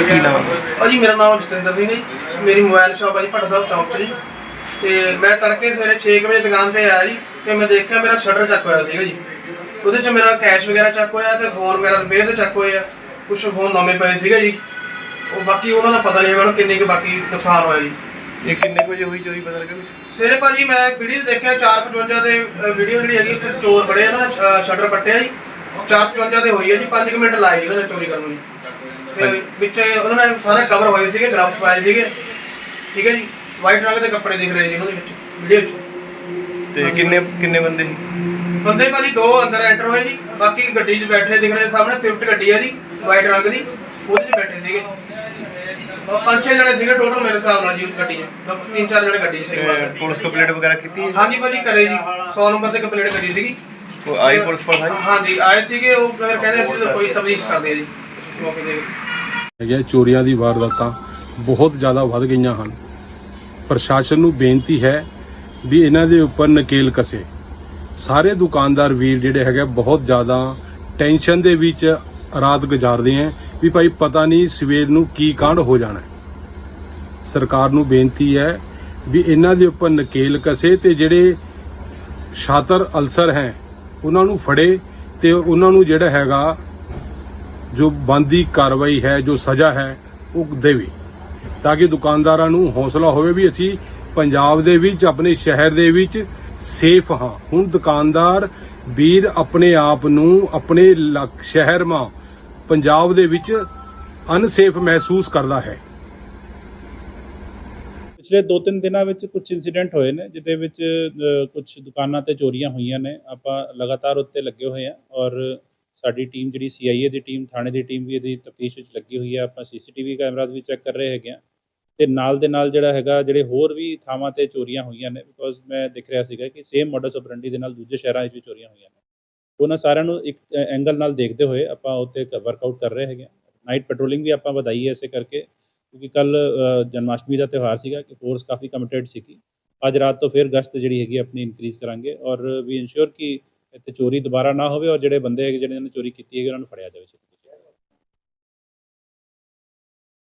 ਕੀ ਨਾਮ ਹੈ? ਭਾਜੀ ਮੇਰਾ ਨਾਮ ਜਤਿੰਦਰ ਸਿੰਘ ਹੈ ਜੀ। ਮੇਰੀ ਮੋਬਾਈਲ ਸ਼ਾਪ ਹੈ ਜੀ ਭੱਟ ਸਾਹਿਬ ਚੌਂਕ 'ਚ ਜੀ। ਤੇ ਮੈਂ ਤੜਕੇ ਸਵੇਰੇ 6 ਕੁ ਵਜੇ ਦੁਕਾਨ ਤੇ ਆਇਆ ਜੀ ਤੇ ਮੈਂ ਦੇਖਿਆ ਮੇਰਾ ਸ਼ਟਰ ਚੱਕ ਹੋਇਆ ਸੀਗਾ ਜੀ। ਉਹਦੇ 'ਚ ਮੇਰਾ ਕੈਸ਼ ਵਗੈਰਾ ਚੱਕ ਹੋਇਆ ਤੇ ਫੋਨ ਵਗੈਰਾ ਰਿਪੇਅਰ ਤੇ ਚੱਕ ਹੋਏ ਆ। ਕੁਝ ਫੋਨ ਨਵੇਂ ਪਏ ਸੀਗੇ ਜੀ। ਉਹ ਬਾਕੀ ਉਹਨਾਂ ਦਾ ਪਤਾ ਨਹੀਂ ਹੈਗਾ ਉਹਨੂੰ ਕਿੰਨੇ ਕੁ ਬਾਕੀ ਨੁਕਸਾਨ ਹੋਇਆ ਜੀ। ਇਹ ਕਿੰਨੇ ਕੁ ਵਜੇ ਹੋਈ ਚੋਰੀ ਪਤਾ ਲੱਗਾ ਕੁਛ? ਸਵੇਰੇ ਭਾਜੀ ਮੈਂ ਵੀਡੀਓ ਦੇਖਿਆ 455 ਤੇ ਵੀਡੀਓ ਜਿਹੜੀ ਹੈਗੀ ਉੱਥੇ ਚੋਰ ਬੜੇ ਉਹਨਾਂ ਨੇ ਸ਼ਟਰ ਪੱਟਿਆ ਜੀ। 455 ਤੇ ਹੋਈ ਹੈ ਜੀ 5 ਮਿੰਟ ਲਾਏ ਜੀ ਉਹਨਾਂ ਨੇ ਚੋਰੀ ਕਰਨ ਨੂੰ ਜੀ। ਤੇ ਵਿੱਚ ਉਹਨਾਂ ਨੇ ਸਾਰੇ ਕਵਰ ਹੋਏ ਸੀਗੇ ਗਲਵਸ ਪਾਏ ਸੀਗੇ। ਠੀਕ ਹੈ ਜੀ? ਵਾਈਟ ਰੰਗ ਦੇ ਕੱਪੜੇ ਦਿਖ ਰਹੇ ਜੀ ਉਹਨਾਂ ਦੇ ਵਿੱਚ ਵੀਡੀਓ 'ਚ। ਤੇ ਕਿੰਨੇ ਕਿੰਨੇ ਬੰਦੇ ਸੀ? ਬੰਦੇ ਭਾਜੀ ਦੋ ਅੰਦਰ ਐਂਟਰ ਹੋਏ ਜੀ ਬਾਕੀ ਗੱਡੀ 'ਚ ਬੈਠੇ ਦਿਖ ਰਹੇ ਸਾਹਮਣੇ ਸਵਿਫਟ ਗੱਡੀ ਹੈ ਜੀ ਵਾਈਟ ਰੰਗ ਦੀ ਉਹਦੇ 'ਚ ਬੈਠੇ ਸੀਗੇ। ਉਹ ਪੰਜ ਛੇ ਜਣੇ ਸੀਗੇ ਟੋਟਲ ਮੇਰੇ ਹਿਸਾਬ ਨਾਲ ਜੀ ਉਸ ਗੱਡੀ 'ਚ। ਬਾਕੀ ਤਿੰਨ ਚਾਰ ਜਣੇ ਗੱਡੀ 'ਚ ਸੀਗੇ। ਬਾਹਰ ਤੇ। ਪੁਲਿਸ ਕੰਪਲੇਂਟ ਵਗੈਰਾ ਕੀਤੀ ਹੈ? ਹਾਂਜੀ ਭਾਜੀ ਕਰੇ ਜੀ। 100 ਨੰਬਰ ਤੇ ਕੰਪਲੇਂਟ ਕਰੀ ਸੀਗੀ। ਉਹ ਆਈ ਪੁਲਿਸ ਪਰ ਆਈ ਹਾਂਜੀ ਆਏ ਸੀਗੇ ਉਹ ਫਿਰ ਕਹਿੰਦੇ ਅਸੀਂ ਤਾਂ ਕੋਈ ਤਬਦੀਸ਼ ਕਰਦੇ ਆ ਜੀ। ਮੌਕੇ ਦੇ ਹੈਗੇ ਚੋਰੀਆਂ ਦੀ ਵਾਰਦਾਤਾਂ ਬਹੁਤ ਜ਼ਿਆਦਾ ਵੱਧ ਗਈਆਂ ਹਨ। ਪ੍ਰਸ਼ਾਸਨ ਨੂੰ ਬੇਨਤੀ ਹੈ ਵੀ ਇਹਨਾਂ ਦੇ ਉੱਪਰ ਨਕੇਲ ਕਸੇ। ਸਾਰੇ ਦੁਕਾਨਦਾਰ ਵੀਰ ਜਿਹੜੇ ਹੈਗੇ ਬਹੁਤ ਜ਼ਿਆਦਾ ਟੈਨਸ਼ਨ ਦੇ ਵਿੱਚ ਰਾਤ ਗੁਜ਼ਾਰਦੇ ਹੈ ਵੀ ਭਾਈ ਪਤਾ ਨਹੀਂ ਸਵੇਰ ਨੂੰ ਕੀ ਕਾਂਡ ਹੋ ਜਾਣਾ ਸਰਕਾਰ ਨੂੰ ਬੇਨਤੀ ਹੈ ਵੀ ਇਹਨਾਂ ਦੇ ਉੱਪਰ ਨਕੇਲ ਕਸੇ ਤੇ ਜਿਹੜੇ ਸ਼ਾਤਰ ਅਲਸਰ ਹੈ, ਉਹਨਾਂ ਨੂੰ ਫੜੇ ਤੇ ਉਹਨਾਂ ਨੂੰ ਜਿਹੜਾ ਹੈਗਾ ਜੋ ਬੰਦੀ ਕਾਰਵਾਈ ਹੈ, ਜੋ ਸਜ਼ਾ ਹੈ, ਉਹ ਦੇਵੇ। ਤਾਂ ਕਿ ਦੁਕਾਨਦਾਰਾਂ ਨੂੰ ਹੌਸਲਾ ਹੋਵੇ ਵੀ ਅਸੀਂ ਪੰਜਾਬ ਦੇ ਵਿੱਚ, ਆਪਣੇ ਸ਼ਹਿਰ ਦੇ ਵਿੱਚ ਸੇਫ ਹਾਂ। ਹੁਣ ਦੁਕਾਨਦਾਰ ਵੀਰ ਆਪਣੇ ਆਪ ਨੂੰ ਆਪਣੇ ਸ਼ਹਿਰ ਮਾ ਪੰਜਾਬ ਦੇ ਵਿੱਚ ਅਨਸੇਫ ਮਹਿਸੂਸ ਕਰਦਾ ਹੈ। ਪਿਛਲੇ 2-3 ਦਿਨਾਂ ਵਿੱਚ ਕੁਝ ਇਨਸੀਡੈਂਟ ਹੋਏ ਨੇ, ਜਿਹਦੇ ਵਿੱਚ ਕੁਝ ਦੁਕਾਨਾਂ ਤੇ ਚੋਰੀਆਂ ਹੋਈਆਂ ਨੇ। ਆਪਾਂ ਲਗਾਤਾਰ ਉੱਤੇ ਲੱਗੇ ਹੋਏ ਆ ਔਰ ਸਾਡੀ ਟੀਮ ਜਿਹੜੀ ਸੀਆਈਏ ਦੀ ਟੀਮ, ਥਾਣੇ ਦੀ ਟੀਮ ਵੀ ਇਹਦੀ ਤਫਤੀਸ਼ ਵਿੱਚ ਲੱਗੀ ਹੋਈ ਹੈ। ਆਪਾਂ ਸੀਸੀਟੀਵੀ ਕੈਮਰਾਜ਼ ਵੀ ਚੈੱਕ ਕਰ ਰਹੇ ਹੈਗੇ ਆ ਤੇ ਨਾਲ ਦੇ ਨਾਲ ਜਿਹੜਾ ਹੈਗਾ, ਜਿਹੜੇ ਹੋਰ ਵੀ ਥਾਵਾਂ ਤੇ ਚੋਰੀਆਂ ਹੋਈਆਂ ਨੇ ਬਿਕੋਜ਼ ਮੈਂ ਦੇਖ ਰਿਹਾ ਸੀਗਾ ਕਿ ਸੇਮ ਮਾਡਲਸ ਆਪਰੈਂਡੀ ਦੇ ਨਾਲ ਦੂਜੇ ਸ਼ਹਿਰਾਂ ਵਿੱਚ ਵੀ ਚੋਰੀਆਂ ਹੋਈਆਂ ਨੇ। ਉਹਨਾਂ ਸਾਰਿਆਂ ਨੂੰ ਇੱਕ ਐਂਗਲ ਨਾਲ ਦੇਖਦੇ ਹੋਏ ਆਪਾਂ ਉੱਤੇ ਵਰਕਆਊਟ ਕਰ ਰਹੇ ਹੈਗੇ ਆ ਨਾਈਟ ਪੈਟਰੋਲਿੰਗ ਵੀ ਆਪਾਂ ਵਧਾਈ ਹੈ ਇਸੇ ਕਰਕੇ, ਕਿਉਂਕਿ ਕੱਲ ਜਨਮਾਸ਼ਟਮੀ ਦਾ ਤਿਉਹਾਰ ਸੀਗਾ ਕਿ ਫੋਰਸ ਕਾਫੀ ਕਮਿਟਡ ਸੀਗੀ। ਅੱਜ ਰਾਤ ਤੋਂ ਫਿਰ ਗਸ਼ਤ ਜਿਹੜੀ ਹੈਗੀ ਆਪਣੀ ਇਨਕਰੀਜ਼ ਕਰਾਂਗੇ ਔਰ ਵੀ ਇਨਸ਼ੋਰ ਕਿ ਇੱਥੇ ਚੋਰੀ ਦੁਬਾਰਾ ਨਾ ਹੋਵੇ ਔਰ ਜਿਹੜੇ ਬੰਦੇ ਹੈਗੇ ਜਿਹਨਾਂ ਨੇ ਚੋਰੀ ਕੀਤੀ ਹੈਗੀ, ਉਹਨਾਂ ਨੂੰ ਫੜਿਆ ਜਾਵੇ ਛੇਤੀ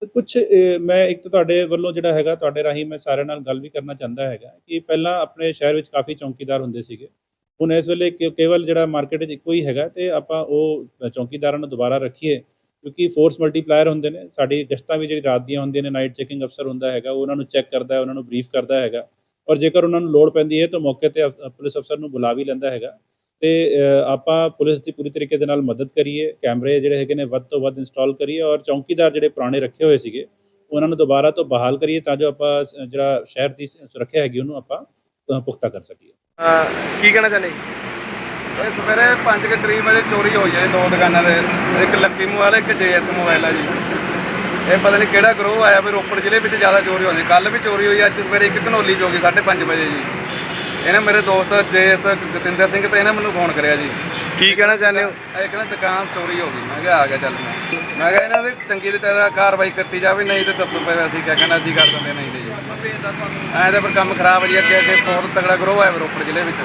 ਕੁਝ ਮੈਂ ਇੱਕ ਤਾਂ ਤੁਹਾਡੇ ਵੱਲੋਂ ਜਿਹੜਾ ਹੈਗਾ, ਤੁਹਾਡੇ ਰਾਹੀਂ ਮੈਂ ਸਾਰਿਆਂ ਨਾਲ ਗੱਲ ਵੀ ਕਰਨਾ ਚਾਹੁੰਦਾ ਹੈਗਾ ਕਿ ਪਹਿਲਾਂ ਆਪਣੇ ਸ਼ਹਿਰ ਵਿੱਚ ਕਾਫੀ ਚੌਕੀਦਾਰ ਹੁੰਦੇ ਸੀਗੇ। ਹੁਣ ਇਸ ਵੇਲੇ ਕੇਵਲ ਜਿਹੜਾ ਮਾਰਕੀਟ ਵਿੱਚ ਇੱਕੋ ਹੀ ਹੈਗਾ ਤੇ ਆਪਾਂ ਉਹ ਚੌਕੀਦਾਰਾਂ ਨੂੰ ਦੁਬਾਰਾ ਰੱਖੀਏ ਕਿਉਂਕਿ ਫੋਰਸ ਮਲਟੀਪਲਾਇਰ ਹੁੰਦੇ ਨੇ। ਸਾਡੀ ਗਸ਼ਤਾਂ ਵੀ ਜਿਹੜੀ ਰਾਤ ਦੀਆਂ ਹੁੰਦੀਆਂ ਨੇ ਨਾਈਟ ਚੈਕਿੰਗ ਅਫਸਰ ਹੁੰਦਾ ਹੈਗਾ, ਉਹ ਉਹਨਾਂ ਨੂੰ ਚੈੱਕ ਕਰਦਾ ਹੈ ਉਹਨਾਂ ਨੂੰ ਬਰੀਫ ਕਰਦਾ ਹੈਗਾ। ਔਰ ਜੇਕਰ ਉਹਨਾਂ ਨੂੰ ਲੋੜ ਪੈਂਦੀ ਹੈ ਤਾਂ ਮੌਕੇ ਤੇ ਅਫ- ਪੁਲਿਸ ਅਫਸਰ ਨੂੰ ਬੁਲਾ ਵੀ ਲੈਂਦਾ ਹੈਗਾ। ਤੇ ਆਪਾਂ ਪੁਲਿਸ ਦੀ ਪੂਰੀ ਤਰੀਕੇ ਦੇ ਨਾਲ ਮਦਦ ਕਰੀਏ, ਕੈਮਰੇ ਜਿਹੜੇ ਹੈਗੇ ਨੇ ਵੱਧ ਤੋਂ ਵੱਧ ਇੰਸਟਾਲ ਕਰੀਏ ਔਰ ਚੌਕੀਦਾਰ ਜਿਹੜੇ ਪੁਰਾਣੇ ਰੱਖੇ ਹੋਏ ਸੀਗੇ, ਉਹਨਾਂ ਨੂੰ ਦੁਬਾਰਾ ਤੋਂ ਬਹਾਲ ਕਰੀਏ ਤਾਂ ਜੋ ਆਪਾਂ ਜਿਹੜਾ ਸ਼ਹਿਰ ਦੀ ਸੁਰੱਖਿਆ ਹੈਗੀ ਉਹਨੂੰ ਆਪਾਂ ਪੁਖਤਾ ਕਰ ਸਕੀਏ। ਕੀ ਕਹਿਣਾ ਚਾਹੁੰਦੇ? ਇਹ ਸਵੇਰੇ 5 ਕੁ ਤਰੀਕ ਵਜੇ ਚੋਰੀ ਹੋਈ ਹੈ ਦੋ ਦੁਕਾਨਾਂ ਦੇ, ਇੱਕ ਲੱਕੀ ਮੋਬਾਈਲ, ਇੱਕ ਜੇਐਸ ਮੋਬਾਈਲ ਆ ਜੀ। ਇਹ ਪਤਾ ਨਹੀਂ ਕਿਹੜਾ ਗਰੋਹ ਆਇਆ ਵੀ ਰੋਪੜ ਜ਼ਿਲ੍ਹੇ ਵਿੱਚ ਜ਼ਿਆਦਾ ਚੋਰੀ ਹੋਈ ਕੱਲ ਵੀ ਚੋਰੀ ਹੋਈ, ਅੱਜ ਸਵੇਰੇ ਇੱਕ ਘਨੌਲੀ ਚ ਹੋ ਗਈ 5:30 ਵਜੇ ਜੀ। ਇਹਨੇ ਮੇਰੇ ਦੋਸਤ ਜੇਐਸ ਜਤਿੰਦਰ ਸਿੰਘ ਤੇ ਇਹਨੇ ਮੈਨੂੰ ਫੋਨ ਕਰਿਆ ਜੀ। ਕੀ ਕਹਿਣਾ ਚਾਹੁੰਦੇ ਹੋ ਇਹ ਕਹਿੰਦਾ ਦੁਕਾਨ ਚੋਰੀ ਹੋ ਗਈ। ਮੈਂ ਕਿਹਾ ਆ ਗਿਆ ਚੱਲ ਮੈਂ। ਮੈਂ ਕਿਹਾ ਇਹਨਾਂ ਦੀ ਚੰਗੀ ਤਰ੍ਹਾਂ ਕਾਰਵਾਈ ਕੀਤੀ ਜਾਵੇ ਨਹੀਂ ਤੇ ਦੱਸੋ ਪਏ ਅਸੀਂ ਕਿਆ ਕਹਿਣਾ ਅਸੀਂ ਕਰ ਦਿੰਦੇ ਨਹੀਂ ਤੇ ਜੀ। ਐਂ ਤਾਂ ਫਿਰ ਕੰਮ ਖਰਾਬ ਜੀ ਅੱਗੇ ਅੱਗੇ ਬਹੁਤ ਤਗੜਾ ਗਰੋਹ ਹੈ ਰੋਪੜ ਜ਼ਿਲ੍ਹੇ ਵਿੱਚ।